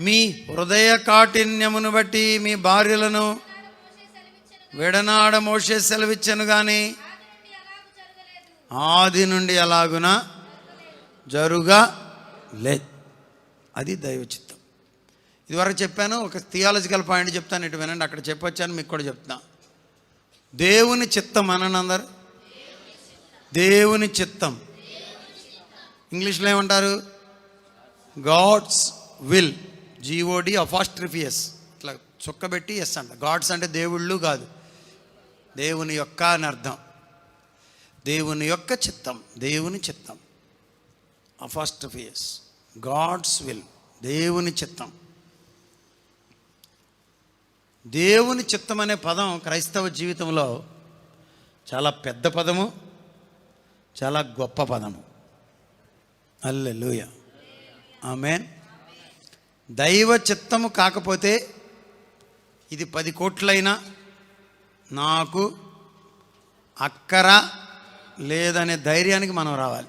మీ హృదయ కాఠిన్యమును బట్టి మీ భార్యలను విడనాడ మోసే సెలవిచ్చను కానీ ఆది నుండి అలాగున జరుగా లేదు. అది దైవ చిత్తం ఇదివరకు చెప్పాను ఒక థియాలజికల్ పాయింట్ చెప్తాను ఇటు వినండి అక్కడ చెప్పొచ్చాను మీకు కూడా చెప్తాను దేవుని చిత్తం అనండి అందరు. దేవుని చిత్తం. ఇంగ్లీష్లో ఏమంటారు? గాడ్స్ విల్ జీఓడి అఫాస్ట్రిఫియస్ ఇట్లా చుక్కబెట్టి ఎస్ అంట. గాడ్స్ అంటే దేవుళ్ళు కాదు. దేవుని యొక్క అని అర్థం. దేవుని యొక్క చిత్తం. దేవుని చిత్తం. అఫాస్ట్రిఫియస్ గాడ్స్ విల్. దేవుని చిత్తం. దేవుని చిత్తం అనే పదం క్రైస్తవ జీవితంలో చాలా పెద్ద పదము చాలా గొప్ప పదము. Alleluia amen. దైవ చిత్తము కాకపోతే ఇది పది కోట్లైనా నాకు అక్కర లేదనే ధైర్యానికి మనం రావాలి.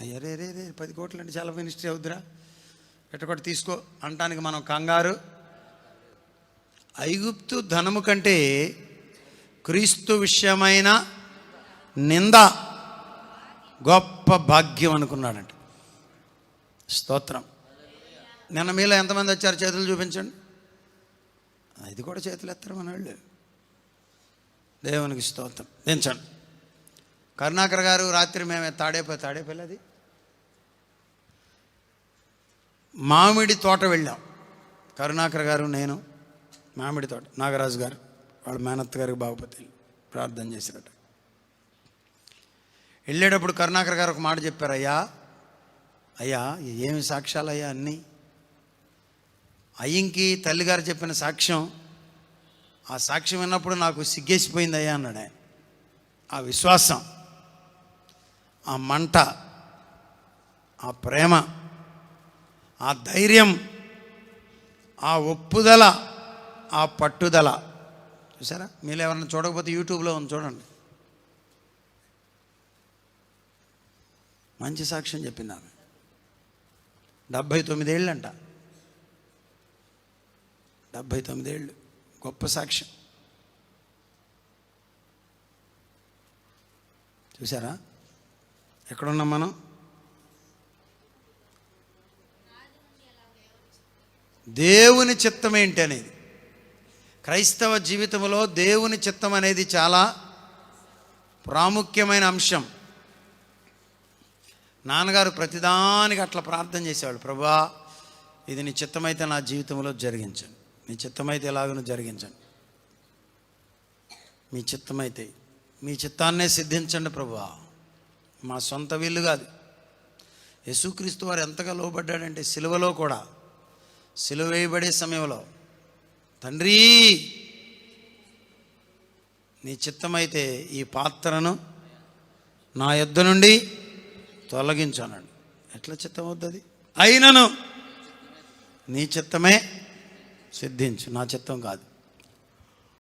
అయ్యరే రే రే రే పది కోట్లు అంటే చాలా మినిస్ట్రీ అవుద్దిరా. ఎట్టకొట్టి తీసుకో అంటానికి మనం కంగారు. ఐగుప్తు ధనము కంటే క్రీస్తు విషయమైన నింద గొప్ప భాగ్యం అనుకున్నాడంట. స్తోత్రం. నిన్న మీలో ఎంతమంది వచ్చారు చేతులు చూపించండి? ఇది కూడా చేతులు ఎత్తారు మన వాళ్ళు దేవునికి స్తోత్రం. దించండి కరుణాకర్ గారు రాత్రి మేము తాడేపల్లి తాడేపల్లి అది? మామిడి తోట వెళ్ళాం. కరుణాకర్ గారు నేను మామిడి తోట నాగరాజు గారు వాళ్ళ మేనత్ గారికి బాగుపతి ప్రార్థన చేసినట్టు వెళ్ళేటప్పుడు కరుణాకర్ గారు ఒక మాట చెప్పారు అయ్యా అయ్యా ఏమి సాక్ష్యాలు అయ్యా అన్నీ? అయ్యంకి తల్లిగారు చెప్పిన సాక్ష్యం ఆ సాక్ష్యం విన్నప్పుడు నాకు సిగ్గేసిపోయింది అయ్యా అన్నాడు ఆయన. ఆ విశ్వాసం ఆ మంట ఆ ప్రేమ ఆ ధైర్యం ఆ ఒప్పుదల ఆ పట్టుదల. చూసారా? మీరు ఎవరైనా చూడకపోతే యూట్యూబ్లో ఉంది చూడండి. మంచి సాక్ష్యం చెప్పింది ఆమె డెబ్భై తొమ్మిదేళ్ళంట. డెబ్భై తొమ్మిదేళ్ళు. గొప్ప సాక్ష్యం. చూసారా ఎక్కడున్నాం మనం? దేవుని చిత్తం ఏంటి అనేది? క్రైస్తవ జీవితంలో దేవుని చిత్తం అనేది చాలా ప్రాముఖ్యమైన అంశం. నాన్నగారు ప్రతిదానికి అట్లా ప్రార్థన చేసేవాళ్ళు. ప్రభా ఇది నీ చిత్తమైతే నా జీవితంలో జరిగించండి మీ చిత్తమైతే ఎలాగను జరిగించండి. మీ చిత్తమైతే మీ చిత్తాన్నే సిద్ధించండి ప్రభా మా సొంత వీళ్ళు కాదు. యేసుక్రీస్తు వారు ఎంతగా లోబడ్డాడంటే సిలువలో కూడా సిలువ వేయబడే సమయంలో తండ్రి నీ చిత్తమైతే ఈ పాత్రను నా యొద్ద నుండి తొలగించానండి ఎట్లా చిత్తం అవుతుంది అయినను. నీ చిత్తమే సిద్ధించు నా చిత్తం కాదు